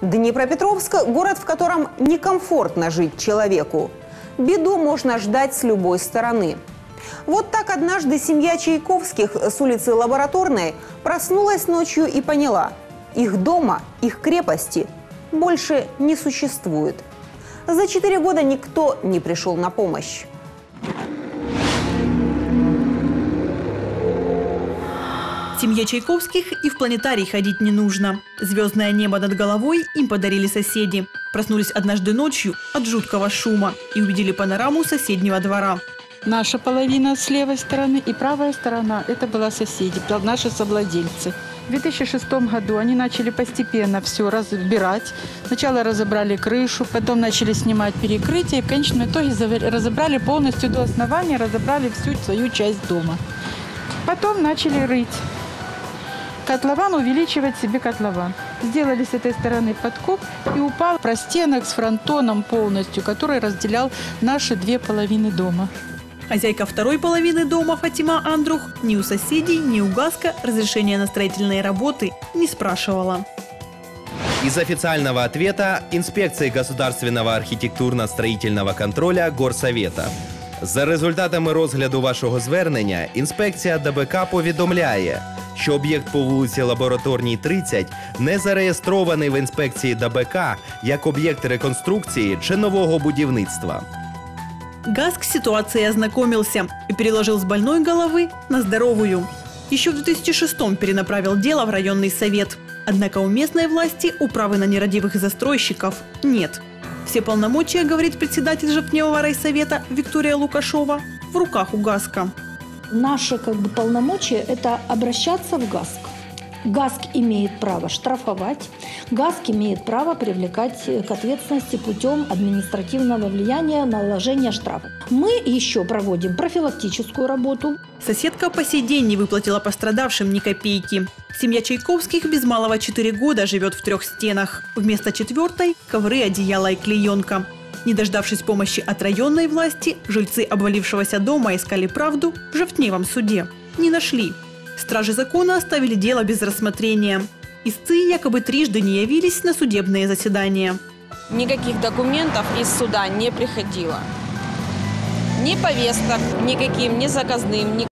Днепропетровск – город, в котором некомфортно жить человеку. Беду можно ждать с любой стороны. Вот так однажды семья Чайковских с улицы Лабораторной проснулась ночью и поняла – их дома, их крепости больше не существует. За четыре года никто не пришел на помощь. Семье Чайковских и в планетарий ходить не нужно. Звездное небо над головой им подарили соседи. Проснулись однажды ночью от жуткого шума и увидели панораму соседнего двора. Наша половина с левой стороны и правая сторона – это была соседи, наши совладельцы. В 2006 году они начали постепенно все разбирать. Сначала разобрали крышу, потом начали снимать перекрытие. И в конечном итоге разобрали полностью до основания, разобрали всю свою часть дома. Потом начали рыть котлован, увеличивать себе котлован. Сделали с этой стороны подкоп и упал простенок с фронтоном полностью, который разделял наши две половины дома. Хозяйка второй половины дома Фатима Андрух ни у соседей, ни у Гаска разрешения на строительные работы не спрашивала. Из официального ответа інспекції государственного архітектурно-строїтельного контроля Горсовета. За результатами розгляду вашого звернення, інспекція ДБК повідомляє, що об'єкт по вулиці Лабораторній 30 не зареєстрований в інспекції ДБК як об'єкт реконструкції чи нового будівництва. Гаск с ситуацией ознакомился и переложил с больной головы на здоровую. Еще в 2006-м перенаправил дело в районный совет. Однако у местной власти управы на нерадивых застройщиков нет. Все полномочия, говорит председатель Жовтневого райсовета Виктория Лукашова, в руках у Гаска. Наше как бы, полномочие – это обращаться в ГАСК. ГАСК имеет право штрафовать, ГАСК имеет право привлекать э, к ответственности путем административного влияния наложения штрафа. Мы еще проводим профилактическую работу, Соседка по сей день не выплатила пострадавшим ни копейки. Семья Чайковских без малого 4 года живет в трех стенах. Вместо четвертой – ковры, одеяло и клеенка. Не дождавшись помощи от районной власти, жильцы обвалившегося дома искали правду в Жовтневом суде. Не нашли. Стражи закона оставили дело без рассмотрения. Истцы якобы трижды не явились на судебные заседания. Никаких документов из суда не приходило. Ни повесток никаким, ни заказным, ни